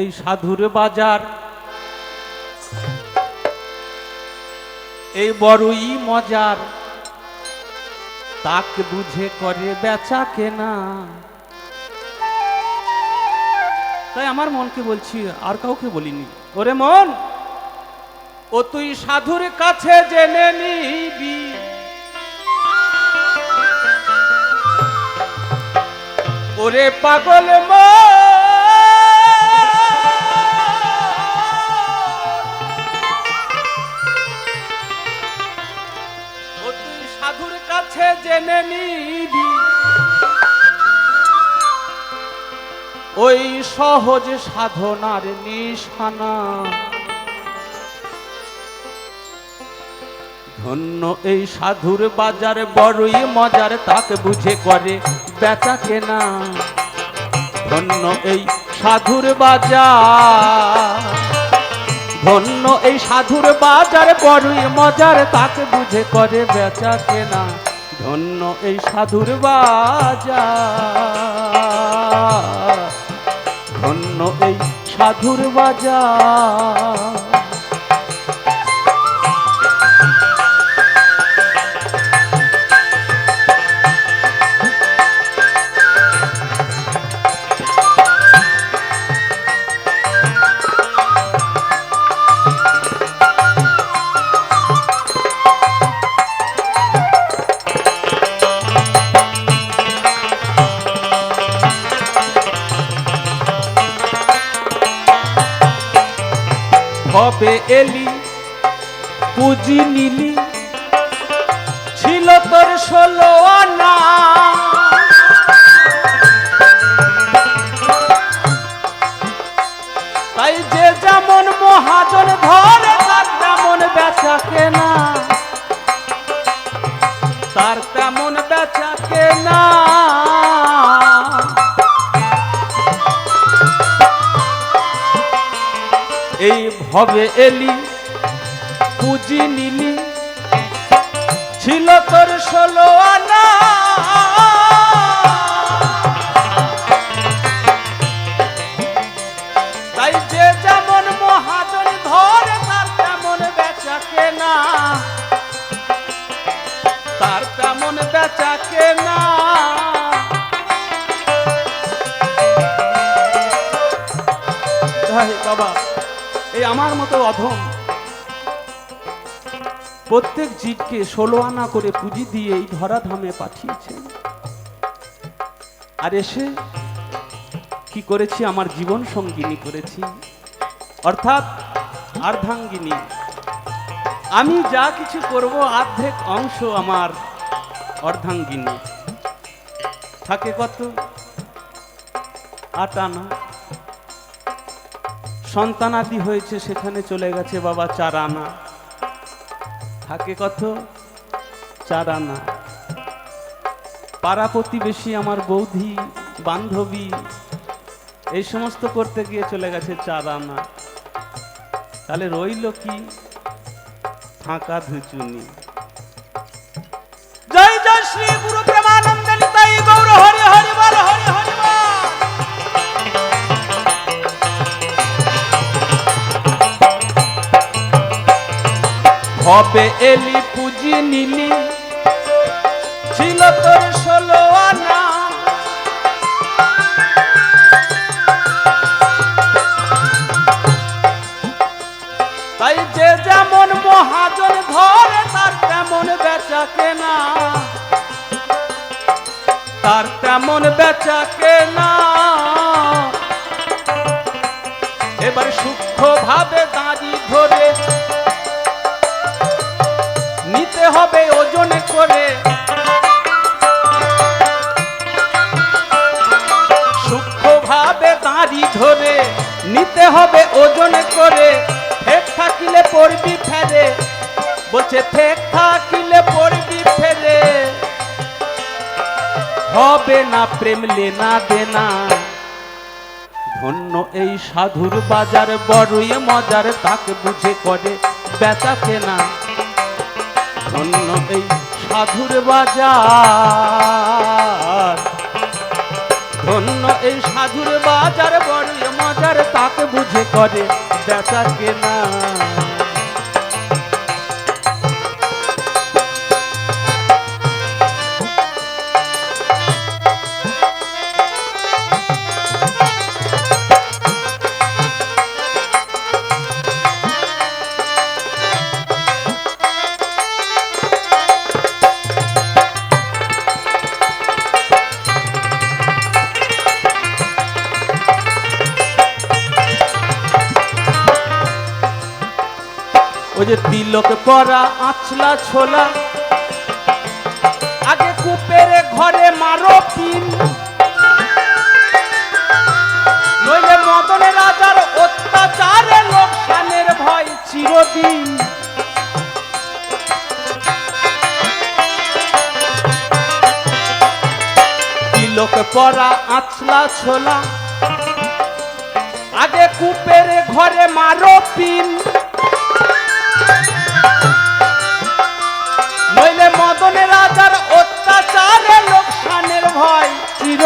এই সাধুর বাজার। এই বড়ই মজার। তাক বুঝে করে বেচা কেনা। তাই আমার মনকে বলছি, আর কাউকে বলিনি। ওরে মন, ও তুই সাধুর কাছে জেনে নিবি। ওরে পাগল ও কাছে জেনে নিবি। ওই সহজ সাধনার নিশানা। ধন্য এই সাধুর বাজার, বড়ই মজার, তাকে বুঝে করে বেচা কেনা। ধন্য এই সাধুর বাজার, ধন্য এই সাধুর বাজার, বড়ই মজার, তাকে বুঝে করে বেচা কেনা। ধন্য এই সাধুর বাজা। ধন্য এই সাধুর বাজার এলি পুঁজি নিলি, ছিল তোর ষোলো আনা। তাই যে যেমন মহাজন ধরে তার তেমন বেচা কেনা। তার তেমন বেচা কেনা। ভবে এলি, পুঁজি নিলি। ছিল তোর ষোলো আনা। তাই যে যেমন মহাজন ধরে, তার তেমন বেচা কেনা। তার তেমন বেচা কেনা। বাবা। আমার মতো অধম। প্রত্যেক জীবকে ষোলো আনা করে পুঁজি দিয়ে এই ধরাধামে পাঠিয়েছেন আর এসে কি করেছি? আমার জীবন সঙ্গিনী করেছি। অর্থাৎ আর্ধাঙ্গিনী। আমি যা কিছু করব, অর্ধেক অংশ আমার অর্ধাঙ্গিনী। থাকে কত? আট আনা সন্তানাদি হয়েছে, সেখানে চলে গেছে বাবা চার আনা থাকে কত? চার আনা পাড়া প্রতিবেশী আমার বৌধি বান্ধবী, এই সমস্ত করতে গিয়ে চলে গেছে চার আনা তাহলে রইল কি? ফাঁকা ধুচুনি। জয় জয় শ্রী হবে এলি পুঁজি নিলি। ছিল তোর ষোলো তাই যে যেমন মহাজন ধরে, তার তেমন বেচা কেনা। তার তেমন বেচা কেনা। এবার সূক্ষ্ম ভাবে সূক্ষ্মভাবে ধরে, নিতে হবে ওজন করে। ফেক থাকিলে পড়বি ফেরে, বলছে ফেক থাকিলে পড়বি ফেরে। হবে না প্রেম লেনা দেনা। ধন্য এই সাধুর বাজার, বড়ই মজার, তাকে বুঝে করে বেচা কেনা। ধন্য এই সাধুর বাজার। তাকে বুঝে করে বেচা কেনা তিলক পরা আছলা ছোলা। আগে কুপের ঘরে মারো পিন। নইলে মদন রাজার অত্যাচারে লোকসানের ভয় চিরদিন। তিলক পরা আছলা ছোলা। আগে কুপের ঘরে মারো পিন।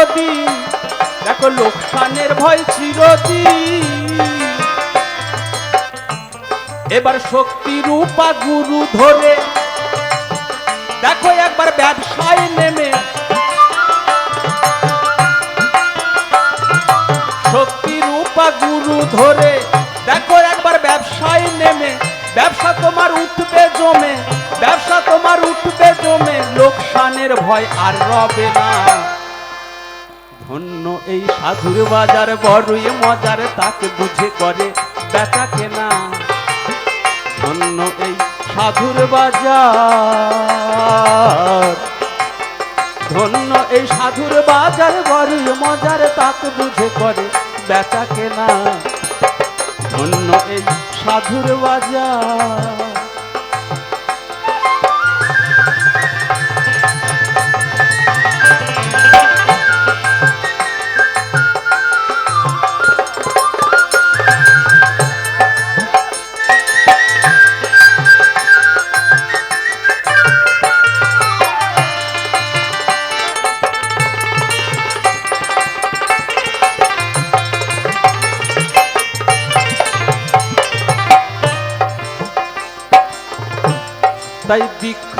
চিরদিন। দেখো লোকসানের ভয় চিরদিন। এবার শক্তি রূপা গুরু ধরে। দেখো একবার ব্যবসায় নেমে। শক্তি রূপা গুরু ধরে। দেখো একবার ব্যবসায় নেমে। ব্যবসা তোমার উঠবে জমে। ব্যবসা তোমার উঠবে জমে। লোকসানের ভয় আর রবে না। ধন্য এই সাধুর বাজার, বড়ই মজার, তাকে বুঝে করে বেচা কেনা। ধন্য এই সাধুর বাজার। ধন্য এই সাধুর বাজার, বড়ই মজার, তাকে বুঝে করে বেচা কেনা। ধন্য এই সাধুর বাজার।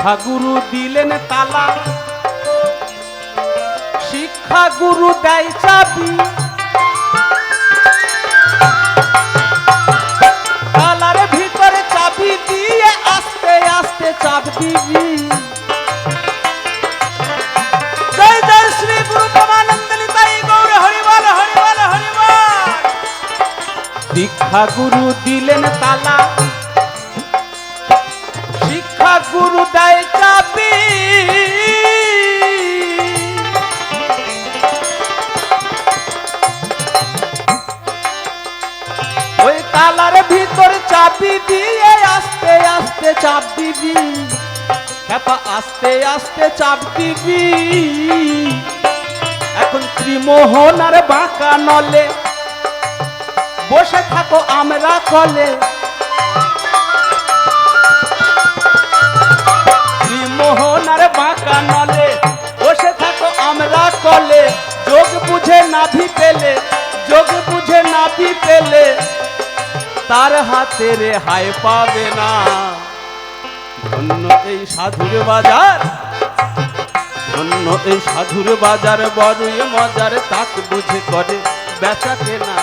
দীক্ষা গুরু দিলেন তালা। শিক্ষা গুরু দেয় চাবি। তালার ভিতরে চাবি দিয়ে আস্তে আস্তে চাপ দিবি। দীক্ষা গুরু দিলেন তালা। গুরু দেয় চাবি ওই তালার ভিতর চাবি দিয়ে আস্তে আস্তে চাপ দিবি। খেপা, আস্তে চাপ দিবি। এখন ত্রিমোহন আর বাঁকা নলে বসে থাকো আমরা কলে। মোহন আর বাঁকা নলে, বসে থাকো আমরা কলে। যোগ বুঝে নাভি পেলে, যোগ বুঝে নাভি পেলে, তার হাতে রে হাই পাবে না। ধন্য এই সাধুর বাজার, ধন্য এই সাধুর বাজার, বড়ই মজার তাক বুঝে করে বেচা কেনা।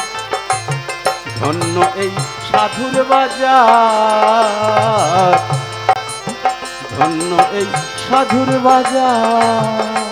ধন্য এই সাধুর বাজার। ধন্য এই সাধুর বাজার।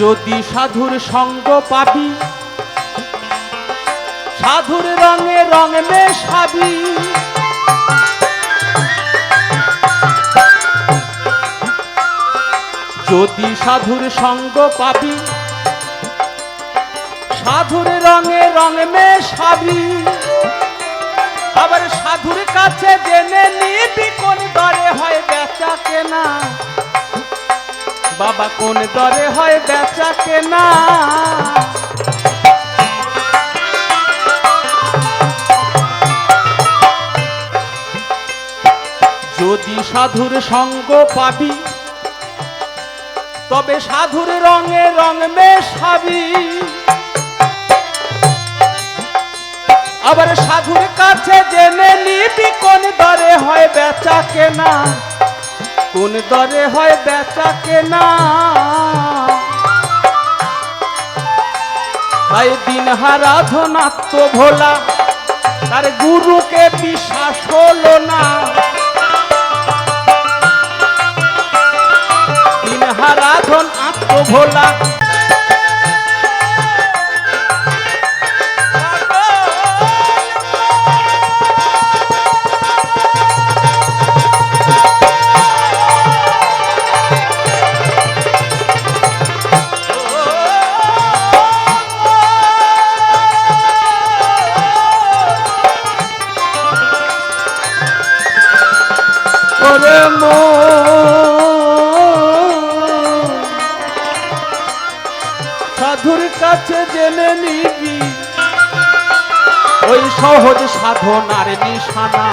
যদি সাধুর সঙ্গ পাবি, সাধুর রঙে রং মেশাবি, যদি সাধুর সঙ্গ পাবি, সাধুর রঙে রঙ মেশাবি, আবার সাধুর কাছে জেনে নিবি কোন দরে হয় বেচা কেনা। বাবা কোন দরে হয় বেচা কেনা? যদি সাধুর সঙ্গ পাবি, তবে সাধুর রঙে রং মেশাবি। আবার সাধুর কাছে জেনে নিবি কোন দরে হয় বেচা কেনা। কোন দরে হয় বেচা কেনা? তাই দিন হারাধনাত্ম ভোলা, তার গুরুকে বিশ্বাস হলো না। দিন হারাধন আত্মভোলা ওরে সাধুর কাছে জেনে নিবি। ওই সহজ সাধনার নিশানা।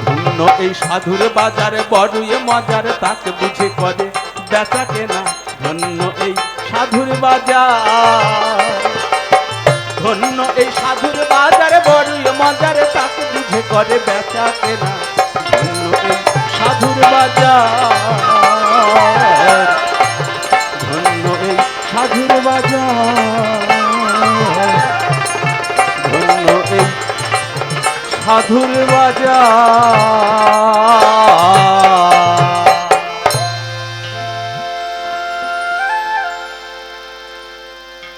ধন্য এই সাধুর বাজারে বড়ুয়ে মজার, তাকে বুঝে করে বেচা কেনা। ধন্য এই সাধুর বাজার। ধন্য এই সাধুর বাজারে বড়ুয়ে মজারে, তাকে বুঝে করে বেচা কেনা। সাধুর বাজার